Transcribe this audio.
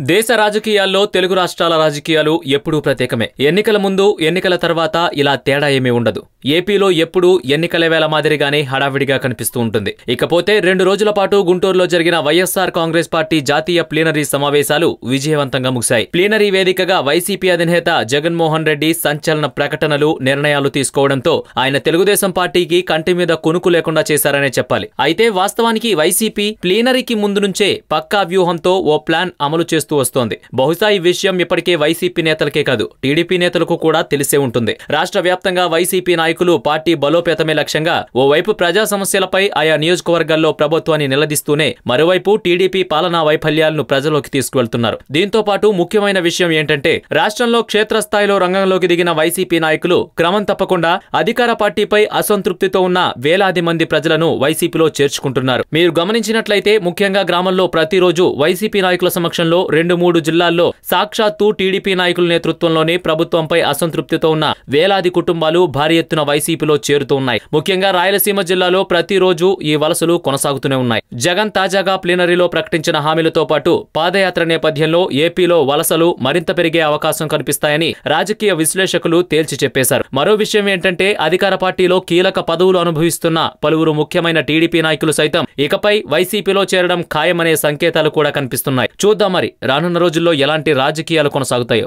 దేశ రాజకీయాల్లో తెలుగు రాష్ట్రాల రాజకీయాలు ఎప్పుడూ ప్రత్యేకమే. ఎన్నికల ముందు ఎన్నికల తర్వాత ఇలా తేడా ఏమీ ఉండదు. ఏపీలో ఎప్పుడూ ఎన్నికల వేళ మాదిరిగానే హడావిడిగా కనిపిస్తూ ఉంటుంది. ఇకపోతే రెండు రోజుల పాటు గుంటూరులో జరిగిన వైఎస్ఆర్ కాంగ్రెస్ పార్టీ జాతీయ ప్లీనరీ సమావేశాలు విజయవంతంగా ముగిశాయి. ప్లీనరీ వేదికగా వైసీపీ అధినేత జగన్మోహన్ రెడ్డి సంచలన ప్రకటనలు నిర్ణయాలు తీసుకోవడంతో ఆయన తెలుగుదేశం పార్టీకి కంటి మీద కొనుకు లేకుండా చేశారనే చెప్పాలి. అయితే వాస్తవానికి వైసీపీ ప్లీనరీకి ముందు నుంచే పక్కా వ్యూహంతో ఓ ప్లాన్ అమలు చేస్తూ వస్తోంది. బహుశా ఈ విషయం ఇప్పటికే వైసీపీ నేతలకే కాదు టీడీపీ నేతలకు కూడా తెలిసే ఉంటుంది. రాష్ట్ర వ్యాప్తంగా వైసీపీ నాయకులు పార్టీ బలోపేతమే లక్ష్యంగా ఓవైపు ప్రజా సమస్యలపై ఆయా నియోజకవర్గాల్లో ప్రభుత్వాన్ని నిలదీస్తూనే మరోవైపు టీడీపీ పాలనా వైఫల్యాలను ప్రజలోకి తీసుకువెళ్తున్నారు. దీంతో పాటు ముఖ్యమైన విషయం ఏంటంటే రాష్ట్రంలో క్షేత్రస్థాయిలో రంగంలోకి దిగిన వైసీపీ నాయకులు క్రమం తప్పకుండా అధికార పార్టీపై అసంతృప్తితో ఉన్న వేలాది మంది ప్రజలను వైసీపీలో చేర్చుకుంటున్నారు. మీరు గమనించినట్లయితే ముఖ్యంగా గ్రామంలో ప్రతిరోజు వైసీపీ నాయకుల సమక్షంలో రెండు మూడు జిల్లాల్లో సాక్షాత్తు టీడీపీ నాయకుల నేతృత్వంలోనే ప్రభుత్వంపై అసంతృప్తితో ఉన్న వేలాది కుటుంబాలు భారీ ఎత్తున వైసీపీలో చేరుతూ ఉన్నాయి. ముఖ్యంగా రాయలసీమ జిల్లాలో ప్రతిరోజు ఈ వలసలు కొనసాగుతూనే ఉన్నాయి. జగన్ తాజాగా ప్లీనరీలో ప్రకటించిన హామీలతో పాటు పాదయాత్ర నేపథ్యంలో ఏపీలో వలసలు మరింత పెరిగే అవకాశం కనిపిస్తాయని రాజకీయ విశ్లేషకులు తేల్చి చెప్పేశారు. మరో విషయం ఏంటంటే అధికార పార్టీలో కీలక పదవులు అనుభవిస్తున్న పలువురు ముఖ్యమైన టీడీపీ నాయకులు సైతం ఇకపై వైసీపీలో చేరడం ఖాయమనే సంకేతాలు కూడా కనిపిస్తున్నాయి. చూద్దాం మరి రానున్న రోజుల్లో ఎలాంటి రాజకీయాలు కొనసాగుతాయో.